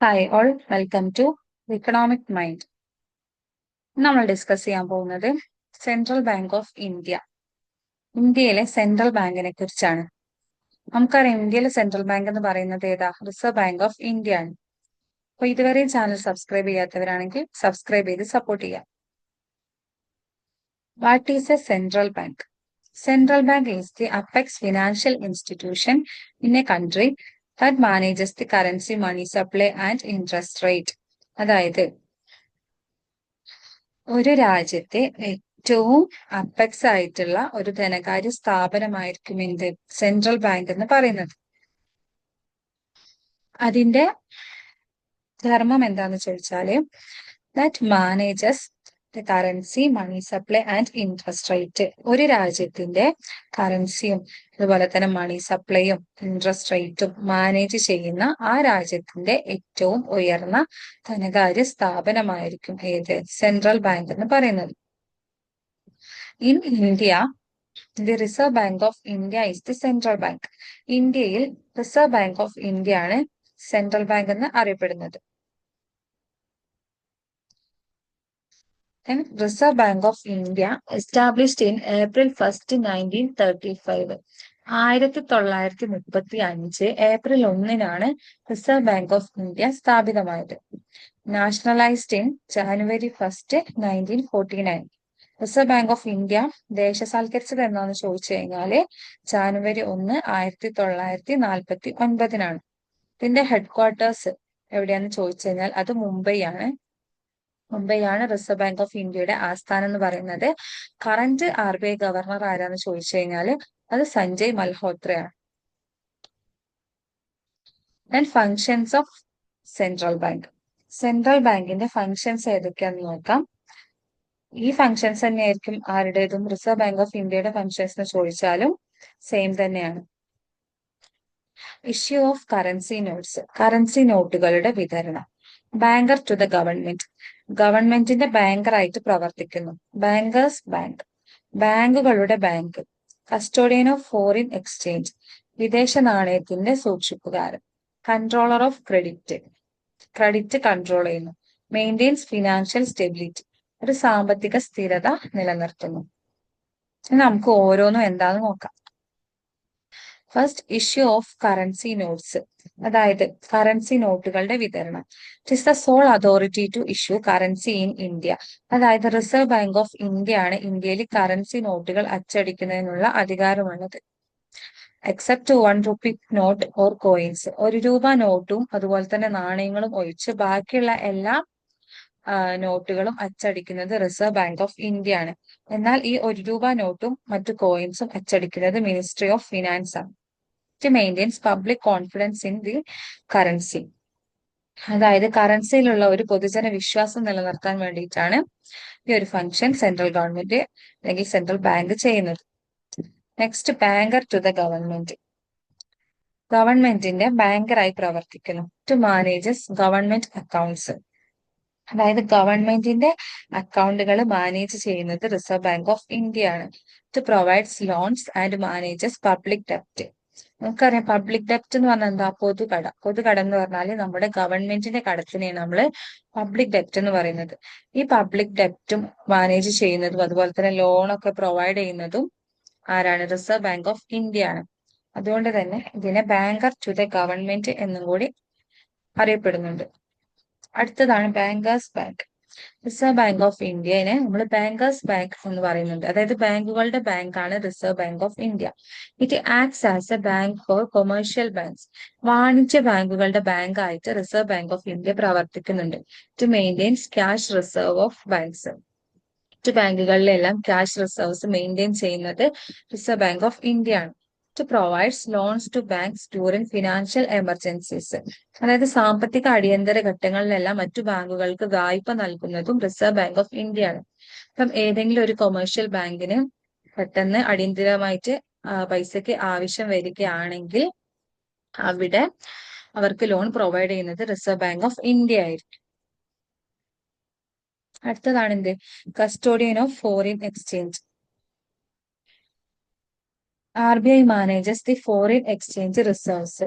Hi all welcome to economic mind നമ്മൾ discuss ചെയ്യാൻ പോകുന്നത് സെൻട്രൽ ബാങ്ക് ഓഫ് ഇന്ത്യ ഇന്ത്യയിലെ സെൻട്രൽ ബാങ്കിനെ കുറിച്ചാണ്. നമുക്കറിയാം ഇന്ത്യയിലെ സെൻട്രൽ ബാങ്ക് എന്ന് പറയുന്നത് ഏതാ? റിസർവ് ബാങ്ക് ഓഫ് ഇന്ത്യ ആണ്. അപ്പൊ ഇതുവരെ ചാനൽ സബ്സ്ക്രൈബ് ചെയ്യാത്തവരാണെങ്കിൽ സബ്സ്ക്രൈബ് ചെയ്ത് സപ്പോർട്ട് ചെയ്യാം. What is a central bank central bank is the apex financial institution in a country that manages the currency money supply and interest rate അതായത് ഒരു രാജ്യത്തെ ഏറ്റവും അപ്പെക്സ് ആയിട്ടുള്ള ഒരു ധനകാര്യ സ്ഥാപനമായിരിക്കും എന്ത്? സെൻട്രൽ ബാങ്ക് എന്ന് പറയുന്നത്. അതിന്റെ ധർമ്മം എന്താന്ന് ചോദിച്ചാൽ that manages currency money supply and interest rate ഒരു രാജ്യത്തിന്റെ കറൻസിയും അതുപോലെ തന്നെ മണി സപ്ലൈയും ഇൻട്രസ്റ്റ് റേറ്റും മാനേജ് ചെയ്യുന്ന ആ രാജ്യത്തിന്റെ ഏറ്റവും ഉയർന്ന ധനകാര്യ സ്ഥാപനമായിരിക്കും ഏത്? സെൻട്രൽ ബാങ്ക് എന്ന് പറയുന്നത്. In India the Reserve Bank of India is the central bank ഇന്ത്യയിൽ റിസർവ് ബാങ്ക് ഓഫ് ഇന്ത്യ ആണ് സെൻട്രൽ ബാങ്ക് എന്ന് അറിയപ്പെടുന്നത്. Reserve Bank of India established in April first nineteen thirty five ആയിരത്തി തൊള്ളായിരത്തി മുപ്പത്തി അഞ്ച് ഏപ്രിൽ ഒന്നിനാണ് റിസർവ് ബാങ്ക് ഓഫ് ഇന്ത്യ സ്ഥാപിതമായത്. Nationalised in January first nineteen forty nine Reserve Bank of India ദേശസാൽക്കരിച്ചത് എന്നാന്ന് ചോദിച്ചു കഴിഞ്ഞാൽ ജാനുവരി ഒന്ന് ആയിരത്തി തൊള്ളായിരത്തി നാൽപ്പത്തി ഒൻപതിനാണ് ഇതിന്റെ ഹെഡ്ക്വാർട്ടേഴ്സ് എവിടെയാന്ന് ചോദിച്ചു കഴിഞ്ഞാൽ അത് മുംബൈ ആണ് മുംബൈയാണ് റിസർവ് ബാങ്ക് ഓഫ് ഇന്ത്യയുടെ ആസ്ഥാനം എന്ന് പറയുന്നത്. Current R B I governor ആരാന്ന് ചോദിച്ചു കഴിഞ്ഞാൽ അത് Sanjay മൽഹോത്രയാണ്. And functions of central bank central ബാങ്കിന്റെ ഫങ്ഷൻസ് ഏതൊക്കെയാന്ന് നോക്കാം. ഈ ഫങ്ഷൻസ് തന്നെയായിരിക്കും ആരുടേതും റിസർവ് ബാങ്ക് ഓഫ് ഇന്ത്യയുടെ ഫങ്ഷൻസ് എന്ന് ചോദിച്ചാലും സെയിം തന്നെയാണ്. Issue of currency notes currency നോട്ടുകളുടെ വിതരണം. ബാങ്കർ ടു ദ ഗവൺമെന്റ് ഗവൺമെന്റിന്റെ ബാങ്കറായിട്ട് പ്രവർത്തിക്കുന്നു. ബാങ്കേഴ്സ് ബാങ്ക് ബാങ്കുകളുടെ bank custodian of foreign exchange വിദേശ നാണയത്തിന്റെ സൂക്ഷിപ്പുകാരൻ. Controller of credit credit control ചെയ്യുന്നു. മെയിന്റെയിൻസ് ഫിനാൻഷ്യൽ സ്റ്റെബിലിറ്റി ഒരു സാമ്പത്തിക സ്ഥിരത നിലനിർത്തുന്നു. നമുക്ക് ഓരോന്നും എന്താന്ന് നോക്കാം. First issue of currency notes അതായത് കറൻസി നോട്ടുകളുടെ വിതരണം. It is the sole authority to issue currency in India അതായത് റിസർവ് ബാങ്ക് ഓഫ് ഇന്ത്യ ആണ് ഇന്ത്യയിൽ കറൻസി നോട്ടുകൾ അച്ചടിക്കുന്നതിനുള്ള അധികാരമുള്ളത്. Except one rupee note or coins ഒരു രൂപ നോട്ടും അതുപോലെ തന്നെ നാണയങ്ങളും ഒഴിച്ച് ബാക്കിയുള്ള എല്ലാ നോട്ടുകളും അച്ചടിക്കുന്നത് റിസർവ് ബാങ്ക് ഓഫ് ഇന്ത്യ ആണ്. എന്നാൽ ഈ ഒരു രൂപ നോട്ടും മറ്റു കോയിൻസും അച്ചടിക്കുന്നത് മിനിസ്ട്രി ഓഫ് ഫിനാൻസ് ആണ്. To maintains public confidence in the currency അതായത് കറൻസിയിലുള്ള ഒരു പൊതുജന വിശ്വാസം നിലനിർത്താൻ വേണ്ടിയിട്ടാണ് ഈ ഒരു ഫംഗ്ഷൻ സെൻട്രൽ ഗവൺമെന്റ് അല്ലെങ്കിൽ സെൻട്രൽ ബാങ്ക് ചെയ്യുന്നത്. Next banker to the government ഗവൺമെന്റിന്റെ ബാങ്കറായി പ്രവർത്തിക്കുന്നു. ടു മാനേജസ് ഗവൺമെന്റ് അക്കൗണ്ട്സ് അതായത് ഗവൺമെന്റിന്റെ അക്കൗണ്ടുകൾ മാനേജ് ചെയ്യുന്നത് റിസർവ് ബാങ്ക് ഓഫ് ഇന്ത്യ ആണ് to provides loans and manages public ഡെപ്റ്റ് നമുക്കറിയാം പബ്ലിക് ഡെപ്റ്റ് എന്ന് പറഞ്ഞാൽ എന്താ? പൊതുകട. പൊതുകട എന്ന് പറഞ്ഞാൽ നമ്മുടെ ഗവൺമെന്റിന്റെ കടത്തിനെയാണ് നമ്മൾ പബ്ലിക് ഡെപ്റ്റ് എന്ന് പറയുന്നത്. ഈ പബ്ലിക് ഡെപ്റ്റും മാനേജ് ചെയ്യുന്നതും അതുപോലെ തന്നെ ലോണൊക്കെ പ്രൊവൈഡ് ചെയ്യുന്നതും ആരാണ്? റിസർവ് ബാങ്ക് ഓഫ് ഇന്ത്യ ആണ് അതുകൊണ്ട് തന്നെ ഇതിനെ ബാങ്കർ ടു ദ ഗവൺമെന്റ് എന്നും കൂടി അറിയപ്പെടുന്നുണ്ട്. അടുത്തതാണ് bankers bank Reserve Bank of ഇന്ത്യനെ നമ്മൾ ബാങ്കേഴ്സ് ബാങ്ക് എന്ന് പറയുന്നുണ്ട്. അതായത് ബാങ്കുകളുടെ ബാങ്കാണ് Reserve Bank of India it acts as a bank for commercial banks വാണിജ്യ ബാങ്കുകളുടെ ബാങ്ക് ആയിട്ട് റിസർവ് ബാങ്ക് ഓഫ് ഇന്ത്യ പ്രവർത്തിക്കുന്നുണ്ട്. To maintains cash reserve of banks മറ്റു ബാങ്കുകളിലെല്ലാം ക്യാഷ് റിസർവ്സ് മെയിന്റെയിൻ ചെയ്യുന്നത് റിസർവ് ബാങ്ക് ഓഫ് ഇന്ത്യ ആണ്. To provides loans to banks during financial emergencies അതായത് സാമ്പത്തിക അടിയന്തര ഘട്ടങ്ങളിലെല്ലാം മറ്റു ബാങ്കുകൾക്ക് വായ്പ നൽകുന്നതും റിസർവ് ബാങ്ക് ഓഫ് ഇന്ത്യ ആണ്. അപ്പം ഏതെങ്കിലും ഒരു കൊമേഴ്ഷ്യൽ ബാങ്കിന് പെട്ടെന്ന് അടിയന്തരമായിട്ട് പൈസക്ക് ആവശ്യം വരികയാണെങ്കിൽ അവിടെ അവർക്ക് ലോൺ പ്രൊവൈഡ് ചെയ്യുന്നത് റിസർവ് ബാങ്ക് ഓഫ് ഇന്ത്യ ആയിരിക്കും. അടുത്തതാണ് എന്ത് custodian of foreign exchange R B I manages the foreign exchange reserves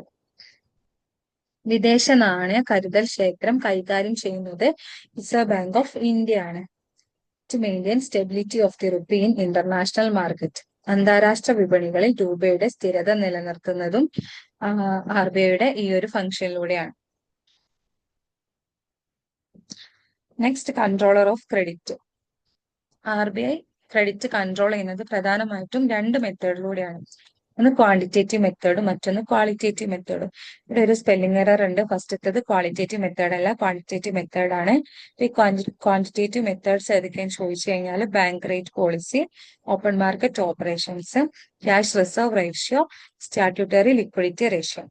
വിദേശ നാണയ കരുതൽ ശേഖരം കൈകാര്യം ചെയ്യുന്നത് റിസർവ് ബാങ്ക് ഓഫ് ഇന്ത്യ ആണ്. To maintain stability of the rupee in international market അന്താരാഷ്ട്ര വിപണികളിൽ രൂപയുടെ സ്ഥിരത നിലനിർത്തുന്നതും ആർ ബി ഐയുടെ ഈ ഒരു ഫംഗ്ഷനിലൂടെയാണ് next controller of credit R B I credit control ചെയ്യുന്നത് പ്രധാനമായിട്ടും രണ്ട് മെത്തേഡിലൂടെയാണ് ഒന്ന് ക്വാണ്ടിറ്റേറ്റീവ് മെത്തേഡും മറ്റൊന്ന് ക്വാളിറ്റേറ്റീവ് മെത്തേഡും ഇവിടെ ഒരു സ്പെല്ലിംഗ് എറർ ഉണ്ട്. ഫസ്റ്റത്തേത് ക്വാളിറ്റേറ്റീവ് മെത്തേഡ് അല്ല. ക്വാണ്ടിറ്റേറ്റീവ് മെത്തേഡ് ആണ്. ഈ ക്വാണ്ടിറ്റേറ്റീവ് മെത്തേഡ്സ് ഏതൊക്കെയാണ് ചോദിച്ചു കഴിഞ്ഞാൽ bank rate policy open market operations cash reserve ratio statutory liquidity ratio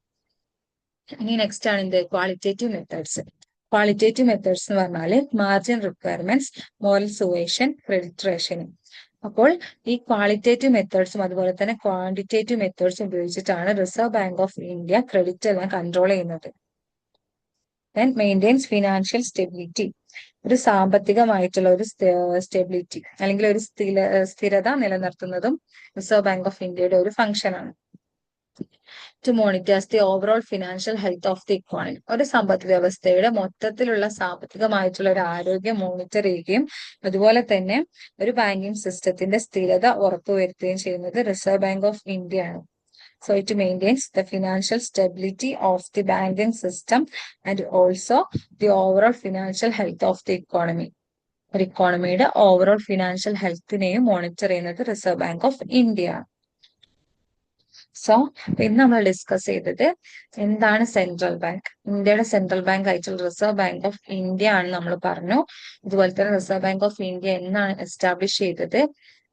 ഇനി നെക്സ്റ്റ് ആണ് എന്ത്? ക്വാളിറ്റേറ്റീവ് മെത്തേഡ്സ് ക്വാളിറ്റേറ്റീവ് മെത്തേഡ്സ് എന്ന് പറഞ്ഞാൽ margin requirements moral suasion credit റേഷനും അപ്പോൾ ഈ ക്വാളിറ്റേറ്റീവ് മെത്തേഡ്സും അതുപോലെ തന്നെ ക്വാണ്ടിറ്റേറ്റീവ് മെത്തേഡ്സും ഉപയോഗിച്ചിട്ടാണ് Reserve Bank of India credit എല്ലാം കൺട്രോൾ ചെയ്യുന്നത്. ദെൻ മെയിന്റെയിൻസ് ഫിനാൻഷ്യൽ സ്റ്റെബിലിറ്റി ഒരു സാമ്പത്തികമായിട്ടുള്ള ഒരു സ്റ്റെബിലിറ്റി അല്ലെങ്കിൽ ഒരു സ്ഥിരത നിലനിർത്തുന്നതും റിസർവ് ബാങ്ക് ഓഫ് ഇന്ത്യയുടെ ഒരു function to monitors the overall financial health of the economy ഒരു സമ്പദ് വ്യവസ്ഥയുടെ മൊത്തത്തിലുള്ള സാമ്പത്തികമായിട്ടുള്ള ഒരു ആരോഗ്യം മോണിറ്റർ ചെയ്യുകയും അതുപോലെ തന്നെ ഒരു ബാങ്കിങ് സിസ്റ്റത്തിന്റെ സ്ഥിരത ഉറപ്പുവരുത്തുകയും ചെയ്യുന്നത് റിസർവ് ബാങ്ക് ഓഫ് ഇന്ത്യ ആണ്. So it maintains the financial stability of the banking system and also the overall financial health of the economy. ഒരു ഇക്കോണമിയുടെ ഓവറോൾ ഫിനാൻഷ്യൽ ഹെൽത്തിനെയും മോണിറ്റർ ചെയ്യുന്നത് റിസർവ് ബാങ്ക് ഓഫ് ഇന്ത്യ ആണ്. സോ ഇന്ന് നമ്മൾ discuss ചെയ്തത് എന്താണ് സെൻട്രൽ ബാങ്ക് ഇന്ത്യയുടെ സെൻട്രൽ ബാങ്ക് ആയിട്ടുള്ള റിസർവ് ബാങ്ക് ഓഫ് ഇന്ത്യ ആണ് നമ്മൾ പറഞ്ഞു. ഇതുപോലെ തന്നെ റിസർവ് ബാങ്ക് ഓഫ് ഇന്ത്യ എന്നാണ് എസ്റ്റാബ്ലിഷ് ചെയ്തത്.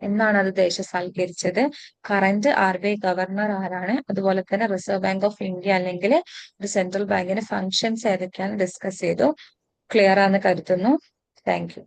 എന്നാണ് അത് ദേശസാൽക്കരിച്ചത്? Current R B I governor ആരാണ്? അതുപോലെ തന്നെ റിസർവ് ബാങ്ക് ഓഫ് ഇന്ത്യ അല്ലെങ്കിൽ ഒരു സെൻട്രൽ ബാങ്കിന്റെ ഫങ്ഷൻസ് ഏതൊക്കെയാണ് ഡിസ്കസ് ചെയ്തു. ക്ലിയർ ആണെന്ന് കരുതുന്നു. Thank you